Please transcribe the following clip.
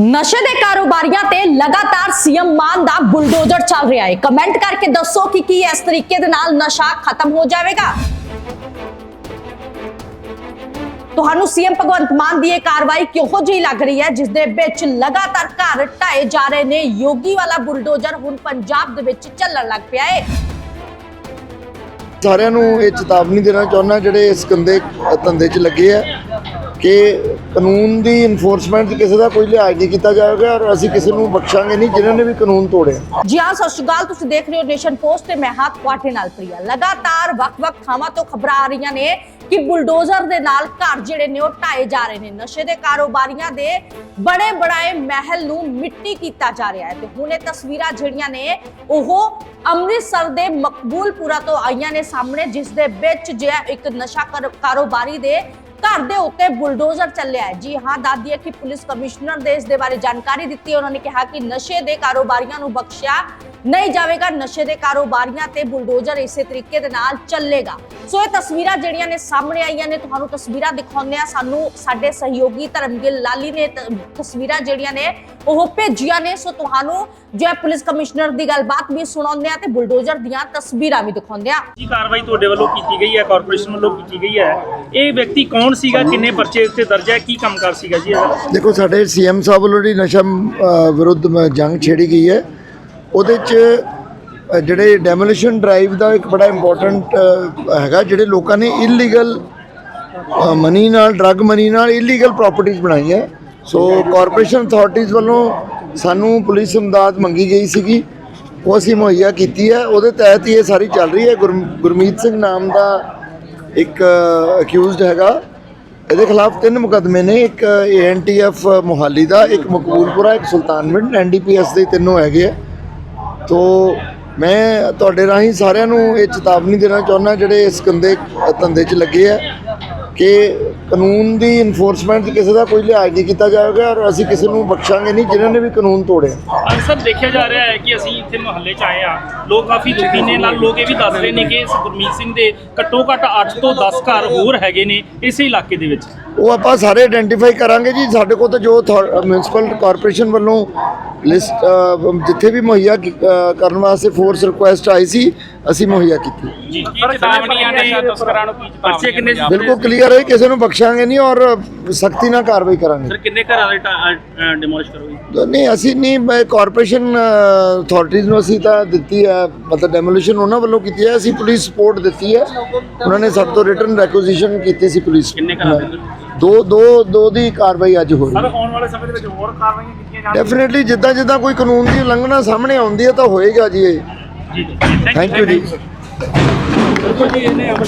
ਨਸ਼ੇ ਦੇ ਕਾਰੋਬਾਰੀਆਂ ਤੇ ਲਗਾਤਾਰ ਸੀਐਮ ਮਾਨ ਦਾ ਬੁਲਡੋਜ਼ਰ ਚੱਲ ਰਿਹਾ ਹੈ। ਕਮੈਂਟ ਕਰਕੇ ਦੱਸੋ ਕਿ ਕੀ ਇਸ ਤਰੀਕੇ ਦੇ ਨਾਲ ਨਸ਼ਾ ਖਤਮ ਹੋ ਜਾਵੇਗਾ? ਤੁਹਾਨੂੰ ਸੀਐਮ ਭਗਵੰਤ ਮਾਨ ਦੀ ਇਹ ਕਾਰਵਾਈ ਕਿਹੋ ਜਿਹੀ ਲੱਗ ਰਹੀ ਹੈ ਜਿਸ ਦੇ ਵਿੱਚ ਲਗਾਤਾਰ ਘਰ ਢਾਏ ਜਾ ਰਹੇ ਨੇ? ਯੋਗੀ ਵਾਲਾ ਬੁਲਡੋਜ਼ਰ ਹੁਣ ਪੰਜਾਬ ਦੇ ਵਿੱਚ ਚੱਲਣ ਲੱਗ ਪਿਆ ਹੈ। ਸਾਰਿਆਂ ਨੂੰ ਇਹ ਚੇਤਾਵਨੀ ਦੇਣਾ ਚਾਹੁੰਦਾ, ਜਿਹੜੇ ਇਸ ਗੰਦੇ ਧੰਦੇ 'ਚ ਲੱਗੇ ਆ। ਕਿ ਕਾਨੂੰਨ ਦੀ ਇਨਫੋਰਸਮੈਂਟ ਕਿਸੇ ਦਾ ਕੋਈ ਲਿਹਾਜ਼ ਨਹੀਂ ਕੀਤਾ ਜਾਵੇਗਾ ਔਰ ਅਸੀਂ ਕਿਸੇ ਨੂੰ ਬਖਸ਼ਾਂਗੇ ਨਹੀਂ, ਜਿਨ੍ਹਾਂ ਨੇ ਵੀ ਕਾਨੂੰਨ ਤੋੜਿਆ ਜੀ ਹਾਂ, ਸਤਿ ਸ਼੍ਰੀ ਅਕਾਲ। ਤੁਸੀਂ ਦੇਖ ਰਹੇ ਹੋ ਨੇਸ਼ਨ ਪੋਸਟ ਤੇ ਮੈਂ ਹਾਂ ਤੁਹਾਡੇ ਨਾਲ ਪ੍ਰਿਆ। ਲਗਾਤਾਰ ਵੱਖ-ਵੱਖ ਥਾਵਾਂ ਤੋਂ ਖਬਰਾਂ ਆ ਰਹੀਆਂ ਨੇ ਕਿ ਬੁਲਡੋਜ਼ਰ ਦੇ ਨਾਲ ਘਰ ਜਿਹੜੇ ਨੇ ਉਹ ਢਾਏ ਜਾ ਰਹੇ ਨੇ। ਨਸ਼ੇ ਦੇ ਕਾਰੋਬਾਰੀਆਂ ਦੇ ਬੜੇ ਬੜਾਏ ਮਹਿਲ ਨੂੰ ਮਿੱਟੀ ਕੀਤਾ ਜਾ ਰਿਹਾ ਹੈ। ਤੇ ਹੁਣ ਇਹ ਤਸਵੀਰਾਂ ਜਿਹੜੀਆਂ ਨੇ, ਉਹ ਅੰਮ੍ਰਿਤਸਰ ਦੇ ਮਕਬੂਲਪੁਰਾ ਤੋਂ ਆਈਆਂ ਨੇ ਸਾਹਮਣੇ, ਜਿਸ ਦੇ ਵਿੱਚ ਜਿਹੜਾ ਇੱਕ ਨਸ਼ਾ ਕਾਰੋਬਾਰੀ ਦੇ ਘਰ ਦੇ ਉੱਤੇ ਬੁਲਡੋਜ਼ਰ ਚੱਲਿਆ ਹੈ। ਜੀ ਹਾਂ ਦਾਦੀ ਕਿ ਪੁਲਿਸ ਕਮਿਸ਼ਨਰ ਦੇ ਇਸ ਦੇ ਬਾਰੇ ਜਾਣਕਾਰੀ ਦਿੱਤੀ ਉਹਨਾਂ ਨੇ ਕਿਹਾ ਕਿ ਨਸ਼ੇ ਦੇ ਕਾਰੋਬਾਰੀਆਂ ਨੂੰ ਬਖਸ਼ਿਆ ਨਹੀਂ ਜਾਵੇਗਾ। ਨਸ਼ੇ ਦੇ ਕਾਰੋਬਾਰੀਆਂ ਤੇ ਬੁਲਡੋਜ਼ਰ ਇਸੇ ਤਰੀਕੇ ਦੇ ਨਾਲ ਚੱਲੇਗਾ। ਸੋ ਇਹ ਤਸਵੀਰਾਂ ਜਿਹੜੀਆਂ ਨੇ ਸਾਹਮਣੇ ਆਈਆਂ ਨੇ, ਤੁਹਾਨੂੰ ਤਸਵੀਰਾਂ ਦਿਖਾਉਂਦੇ ਆ ਸਾਨੂੰ ਸਾਡੇ ਸਹਿਯੋਗੀ ਧਰਮਗਿਲ ਲਾਲੀ ਨੇ ਤਸਵੀਰਾਂ ਜਿਹੜੀਆਂ ਨੇ ਉਹ ਭੇਜੀਆਂ ਨੇ। ਸੋ ਤੁਹਾਨੂੰ ਜੋ ਹੈ ਪੁਲਿਸ ਕਮਿਸ਼ਨਰ ਦੀ ਗੱਲਬਾਤ ਵੀ ਸੁਣਾਉਂਦੇ ਆ ਤੇ ਬੁਲਡੋਜ਼ਰ ਦੀਆਂ ਤਸਵੀਰਾਂ ਵੀ ਦਿਖਾਉਂਦੇ ਆ ਕੀ ਕਾਰਵਾਈ ਤੁਹਾਡੇ ਵੱਲੋਂ ਕੀਤੀ ਗਈ ਹੈ? ਕਾਰਪੋਰੇਸ਼ਨ ਵੱਲੋਂ ਕੀਤੀ ਗਈ ਹੈ? ਇਹ ਵਿਅਕਤੀ ਕੌਣ ਸੀਗਾ? ਕਿੰਨੇ ਪਰਚੇ ਉੱਤੇ ਦਰਜ ਹੈ? ਕੀ ਕੰਮਕਾਰ ਸੀਗਾ ਜੀ ਇਹਦਾ? ਦੇਖੋ ਸਾਡੇ ਸੀਐਮ ਸਾਹਿਬ ਵੱਲੋਂ ਜਿਹੜੀ ਨਸ਼ਾ ਅ, ਵਿਰੁੱਧ ਮ- ਜੰਗ ਛੇੜੀ ਗਈ ਹੈ। ਉਹਦੇ 'ਚ ਅ, ਜਿਹੜੇ ਡੈਮੋਲੀਸ਼ਨ ਡਰਾਈਵ ਦਾ ਇੱਕ ਬੜਾ ਇੰਪੋਰਟੈਂਟ ਹੈਗਾ ਜਿਹੜੇ ਲੋਕਾਂ ਨੇ ਇਲੀਗਲ ਮਨੀ ਨਾਲ ਡਰੱਗ ਮਨੀ ਨਾਲ ਇਲੀਗਲ ਪ੍ਰਾਪਰਟੀਆਂ ਬਣਾਈਆਂ ਸੋ ਕਾਰਪੋਰੇਸ਼ਨ ਅਥਾਰਟੀਜ਼ ਵੱਲੋਂ ਸਾਨੂੰ ਪੁਲਿਸ ਇਮਦਾਦ ਮੰਗੀ ਗਈ ਸੀਗੀ। ਉਹ ਅਸੀਂ ਮੁਹੱਈਆ ਕੀਤੀ ਹੈ। ਉਹਦੇ ਤਹਿਤ ਹੀ ਇਹ ਸਾਰੀ ਚੱਲ ਰਹੀ ਹੈ। ਗੁਰਮ- ਗੁਰਮੀਤ ਸਿੰਘ ਨਾਮ ਦਾ ਇੱਕ ਅਕਿਊਜ਼ਡ ਹੈਗਾ। ਇਹਦੇ ਖਿਲਾਫ ਤਿੰਨ ਮੁਕੱਦਮੇ ਨੇ, ਇੱਕ ਏਐਨਟੀਐਫ ਮੁਹਾਲੀ ਦਾ, ਇੱਕ ਮਕਬੂਲਪੁਰਾ, ਇੱਕ ਸੁਲਤਾਨਵਿੰਡ ਐਨਡੀਪੀਐਸ ਦੇ ਤਿੰਨੋਂ ਹੈਗੇ ਆ। ਤੋ ਮੈਂ ਤੁਹਾਡੇ ਰਾਹੀਂ ਸਾਰਿਆਂ ਨੂੰ ਇਹ ਚੇਤਾਵਨੀ ਦੇਣਾ ਚਾਹੁੰਦਾ, ਜਿਹੜੇ ਇਸ ਗੰਦੇ ਧੰਦੇ 'ਚ ਲੱਗੇ ਆ। ਕਿ ਕਾਨੂੰਨ ਦੀ ਇਨਫੋਰਸਮੈਂਟ ਕਿਸੇ ਦਾ ਕੋਈ ਲਿਹਾਜ਼ ਨਹੀਂ ਕੀਤਾ ਜਾਵੇਗਾ ਔਰ ਅਸੀਂ ਕਿਸੇ ਨੂੰ ਬਖਸ਼ਾਂਗੇ ਨਹੀਂ ਜਿਨ੍ਹਾਂ ਨੇ ਵੀ ਕਾਨੂੰਨ ਤੋੜਿਆ ਅਕਸਰ ਦੇਖਿਆ ਜਾ ਰਿਹਾ ਹੈ ਕਿ ਅਸੀਂ ਇੱਥੇ ਮੁਹੱਲੇ 'ਚ ਆਏ ਆ ਲੋਕ ਕਾਫੀ ਦੁਖੀ ਨੇ। ਨਾਲ ਲੋਕ ਇਹ ਵੀ ਦੱਸ ਰਹੇ ਨੇ ਕਿ ਇਸ ਗੁਰਮੀਤ ਸਿੰਘ ਦੇ ਘੱਟੋ ਘੱਟ 8 ਤੋਂ 10 ਘਰ ਹੋਰ ਹੈਗੇ ਨੇ ਇਸੇ ਇਲਾਕੇ ਦੇ ਵਿੱਚ। ਉਹ ਆਪਾਂ ਸਾਰੇ ਆਇਡੈਂਟੀਫਾਈ ਕਰਾਂਗੇ ਜੀ। ਸਾਡੇ ਕੋਲ ਤਾਂ ਜੋ ਮਿਊਨਿਸਪਲ ਕਾਰਪੋਰੇਸ਼ਨ ਵੱਲੋਂ ਲਿਸਟ ਜਿੱਥੇ ਵੀ ਮੁਹੱਈਆ ਕਰਨ ਵਾਸਤੇ ਫੋਰਸ ਰਿਕੁਐਸਟ ਆਈ ਸੀ ਅਸੀਂ ਮੁਹੱਈਆ ਕੀਤੀ। ਜੀ ਕੀ ਚੇਤਾਵਨੀਆਂ ਨੇ ਤਸਕਰਾਂ ਨੂੰ ਕੀ ਪਰਚੇ ਕਿੰਨੇ ਬਿਲਕੁਲ ਕਲੀਅਰ ਹੈ ਕਿਸੇ ਨੂੰ ਬਖਸ਼ਾਂਗੇ ਨਹੀਂ ਔਰ ਸਖਤੀ ਨਾਲ ਕਾਰਵਾਈ ਕਰਾਂਗੇ। ਸਰ ਕਿੰਨੇ ਘਰਾਂ ਦੇ ਡਿਮੋਲਿਸ਼ ਕਰੋਗੇ ਨਹੀਂ ਅਸੀਂ ਨਹੀਂ ਮੈਂ ਕਾਰਪੋਰੇਸ਼ਨ ਅਥਾਰਟੀਜ਼ ਨੂੰ ਅਸੀਂ ਤਾਂ ਦਿੱਤੀ ਹੈ ਮਤਲਬ ਡੈਮੋਲੀਸ਼ਨ ਉਹਨਾਂ ਵੱਲੋਂ ਕੀਤੀ ਹੈ ਅਸੀਂ ਪੁਲਿਸ ਸਪੋਰਟ ਦਿੱਤੀ ਹੈ। ਉਹਨਾਂ ਨੇ ਸਾਡੇ ਤੋਂ ਰਿਟਰਨ ਰੈਕੁਜੀਸ਼ਨ ਕੀਤੀ ਸੀ ਪੁਲਿਸ ਕਿੰਨੇ ਘਰਾਂ ਦੇ ਦੋ ਦੋ ਦੋ ਦੀ ਕਾਰਵਾਈ ਅੱਜ ਹੋ ਰਹੀ ਹੈ ਆਉਣ ਵਾਲੇ ਸਮੇਂ ਦੇ ਵਿੱਚ ਹੋਰ ਕਾਰਵਾਈਆਂ ਕੀਤੀਆਂ ਜਾਣ ਡੈਫੀਨਿਟਲੀ ਜਿੱਦਾਂ ਜਿੱਦਾਂ ਕੋਈ ਕਾਨੂੰਨ ਦੀ ਉਲੰਘਣਾ ਸਾਹਮਣੇ ਆਉਂਦੀ ਹੈ ਤਾਂ ਹੋਏਗਾ ਜੀ ਇਹ। ਜੀ ਜੀ ਥੈਂਕ